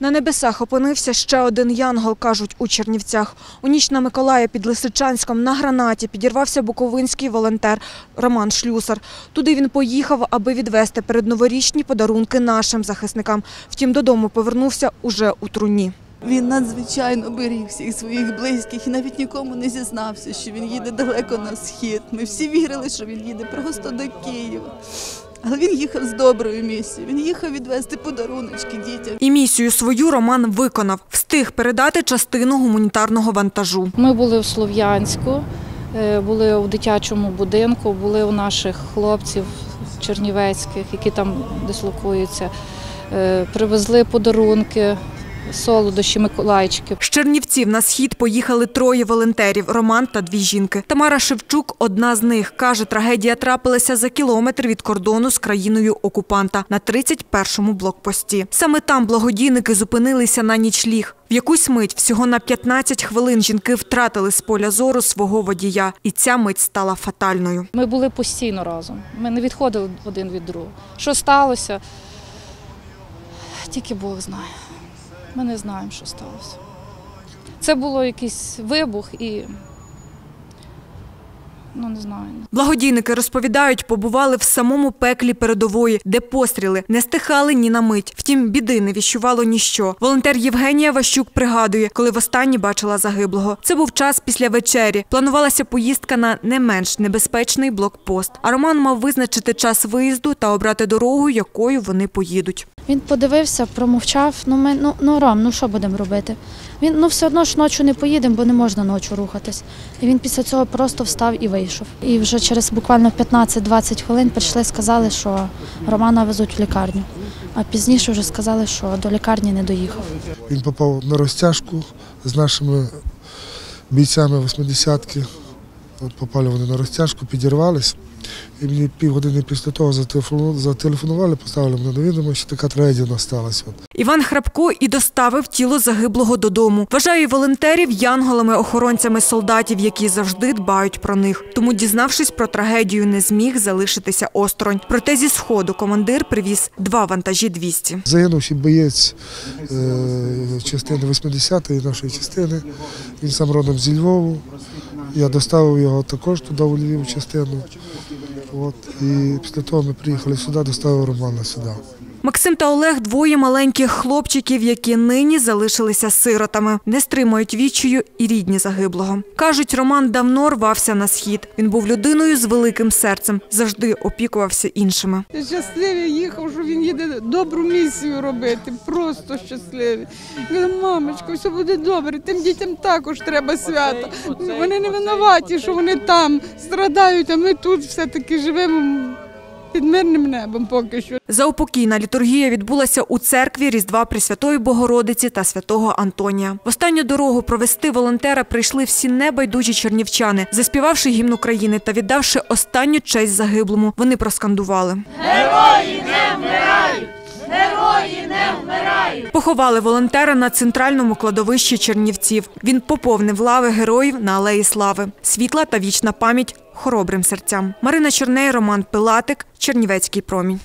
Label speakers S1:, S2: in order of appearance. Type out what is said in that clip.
S1: На небесах опинився ще один янгол, кажуть у Чернівцях. У ніч на Миколая під Лисичанськом на гранаті підірвався буковинський волонтер Роман Шлюсар. Туди він поїхав, аби відвести передноворічні подарунки нашим захисникам. Втім, додому повернувся уже у труні.
S2: Він надзвичайно беріг всіх своїх близьких і навіть нікому не зізнався, що він їде далеко на схід. Ми всі вірили, що він їде просто до Києва. Але він їхав з доброю місією. Він їхав відвести подаруночки дітям.
S1: І місію свою Роман виконав. Встиг передати частину гуманітарного вантажу.
S3: Ми були в Слов'янську, е, були у дитячому будинку, були у наших хлопців чернівецьких, які там дислокуються. Е, Привезли подарунки, солодощі, Миколайчики.
S1: З Чернівців на схід поїхали троє волонтерів – Роман та дві жінки. Тамара Шевчук – одна з них. Каже, трагедія трапилася за кілометр від кордону з країною окупанта на 31-му блокпості. Саме там благодійники зупинилися на нічліг. В якусь мить, всього на 15 хвилин, жінки втратили з поля зору свого водія. І ця мить стала фатальною.
S3: Ми були постійно разом. Ми не відходили один від другого. Що сталося? Тільки Бог знає. Ми не знаємо, що сталося. Це було якийсь вибух і. Ну, не знаю.
S1: Благодійники розповідають, побували в самому пеклі передової, де постріли не стихали ні на мить. Втім, біди не віщувало ніщо. Волонтер Євгенія Ващук пригадує, коли востаннє бачила загиблого. Це був час після вечері. Планувалася поїздка на не менш небезпечний блокпост. А Роман мав визначити час виїзду та обрати дорогу, якою вони поїдуть.
S4: Він подивився, промовчав. Ну ми ну, ну Ром, ну що будемо робити? Він ну все одно ж ночі не поїдемо, бо не можна ночі рухатись. І він після цього просто встав і вийшов. І вже через буквально 15-20 хвилин прийшли, сказали, що Романа везуть в лікарню. А пізніше вже сказали, що до лікарні не доїхав.
S5: Він попав на розтяжку з нашими бійцями 80-ки. От попали вони на розтяжку, підірвались. І мені півгодини після того зателефону- зателефонували, поставили мене до відома, що така трагедія в нас сталася. От.
S1: Іван Храпко і доставив тіло загиблого додому. Вважає волонтерів янголами-охоронцями солдатів, які завжди дбають про них. Тому, дізнавшись про трагедію, не зміг залишитися осторонь. Проте зі сходу командир привіз два вантажі 200.
S5: Загинувший боєць е, частини 80-ї нашої частини. Він сам родом зі Львову. Я доставив його також туди, у Львів, частину. От. І після того ми приїхали сюди, доставив Романа сюди.
S1: Максим та Олег двоє маленьких хлопчиків, які нині залишилися сиротами. Не стримують відчаю і рідні загиблого. Кажуть, Роман давно рвався на схід. Він був людиною з великим серцем, завжди опікувався іншими.
S6: Щасливий їхав, що він їде добру місію робити. Просто щасливий. Каже, мамочко, все буде добре. Тим дітям також треба свято. Вони не винуваті, що вони там страдають, а ми тут все-таки живемо під мирним небом поки що.
S1: Заупокійна літургія відбулася у церкві Різдва Пресвятої Богородиці та святого Антонія. В останню дорогу провести волонтера прийшли всі небайдужі чернівчани, заспівавши гімн України та віддавши останню честь загиблому. Вони проскандували. Поховали волонтера на центральному кладовищі Чернівців. Він поповнив лави героїв на Алеї Слави. Світла та вічна пам'ять хоробрим серцям. Марина Чорней, Роман Пилатик, Чернівецький промінь.